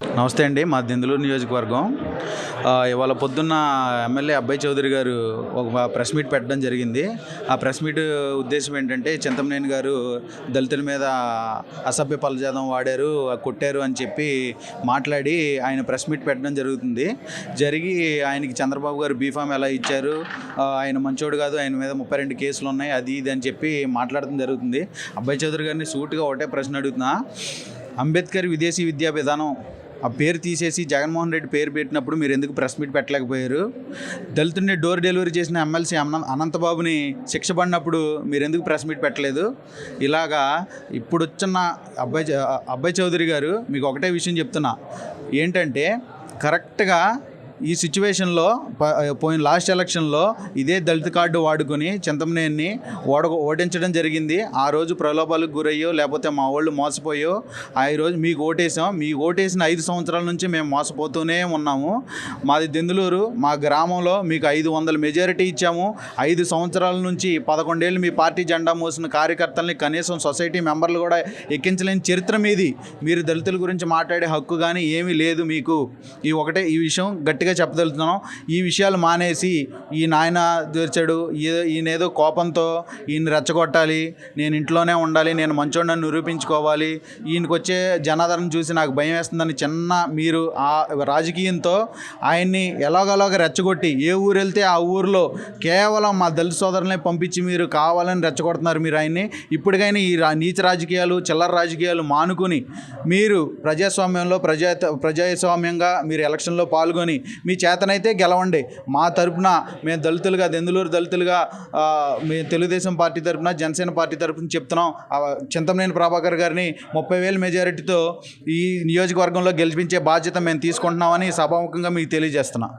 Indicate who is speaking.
Speaker 1: నమస్తే అండి మా దెందులూరు నియోజకవర్గం. ఇవాళ పొద్దున్న ఎమ్మెల్యే అబ్బాయి చౌదరి గారు ఒక ప్రెస్ మీట్ పెట్టడం జరిగింది. ఆ ప్రెస్ మీట్ ఉద్దేశం ఏంటంటే చింతమనేని గారు దళితుల మీద అసభ్య పలజాదం వాడారు కొట్టారు అని చెప్పి మాట్లాడి ఆయన ప్రెస్ మీట్ పెట్టడం జరుగుతుంది. జరిగి ఆయనకి చంద్రబాబు గారు బీఫామ్ ఎలా ఇచ్చారు ఆయన మంచోడు కాదు ఆయన మీద ముప్పై రెండు కేసులు ఉన్నాయి అది ఇది అని చెప్పి మాట్లాడడం జరుగుతుంది. అబ్బాయి చౌదరి గారిని సూట్గా ఒకటే ప్రశ్న అడుగుతున్నా అంబేద్కర్ విదేశీ విద్యా విధానం ఆ పేరు తీసేసి జగన్మోహన్ రెడ్డి పేరు పెట్టినప్పుడు మీరు ఎందుకు ప్రెస్ మీట్ పెట్టలేకపోయారు? దళితుడిని డోర్ డెలివరీ చేసిన ఎమ్మెల్సీ అన్న అనంతబాబుని శిక్ష పడినప్పుడు మీరు ఎందుకు ప్రెస్ మీట్ పెట్టలేదు? ఇలాగా ఇప్పుడు వచ్చిన అబ్బాయి అబ్బాయి చౌదరి గారు మీకు ఒకటే విషయం చెప్తున్నా. ఏంటంటే కరెక్ట్గా ఈ సిచ్యువేషన్లో పోయిన లాస్ట్ ఎలక్షన్లో ఇదే దళిత కార్డు వాడుకొని చింతమనేని ఓడ ఓడించడం జరిగింది. ఆ రోజు ప్రలోభాలకు గురయ్యో లేకపోతే మా వాళ్ళు మోసపోయో ఆ రోజు మీకు ఓటేసాం. మీకు ఓటేసిన ఐదు సంవత్సరాల నుంచి మేము మోసపోతూనే ఉన్నాము. మాది దెందులూరు. మా గ్రామంలో మీకు ఐదు వందల మెజారిటీ ఇచ్చాము. ఐదు సంవత్సరాల నుంచి పదకొండేళ్ళు మీ పార్టీ జెండా మోసిన కార్యకర్తల్ని కనీసం సొసైటీ మెంబర్లు కూడా ఎక్కించలేని చరిత్ర మీది. మీరు దళితుల గురించి మాట్లాడే హక్కు కానీ ఏమీ లేదు మీకు. ఈ ఒకటే ఈ విషయం గట్టిగా చెప్పదలుతున్నాం ఈ విషయాలు మానేసి ఈ నాయన తెరిచాడు. ఈ- ఈయన ఏదో కోపంతో ఈయన రెచ్చగొట్టాలి. నేను ఇంట్లోనే ఉండాలి. నేను మంచోడని నిరూపించుకోవాలి. ఈయనకు వచ్చే జనాదరణ చూసి నాకు భయం వేస్తుందని చిన్న మీరు ఆ రాజకీయంతో ఆయన్ని ఎలాగలాగ రెచ్చగొట్టి ఏ ఊరు వెళ్తే ఆ ఊరిలో కేవలం మా దళిత సోదరులనే పంపించి మీరు కావాలని రెచ్చగొడుతున్నారు మీరు ఆయన్ని. ఇప్పటికైనా ఈ రా- నీచ రాజకీయాలు చిల్లర రాజకీయాలు మానుకుని మీరు ప్రజాస్వామ్యంలో ప్రజా ప్రజాస్వామ్యంగా మీరు ఎలక్షన్లో పాల్గొని మీ చేతనైతే గెలవండి. మా తరపున మేము దళితులుగా దెందులూరు దళితులుగా మీ తెలుగుదేశం పార్టీ తరపున జనసేన పార్టీ తరపున చెప్తున్నాం. చింతమనేని ప్రభాకర్ గారిని ముప్పై వేల మెజారిటీతో ఈ నియోజకవర్గంలో గెలిపించే బాధ్యత మేము తీసుకుంటున్నామని సభాముఖంగా మీకు తెలియజేస్తున్నాం.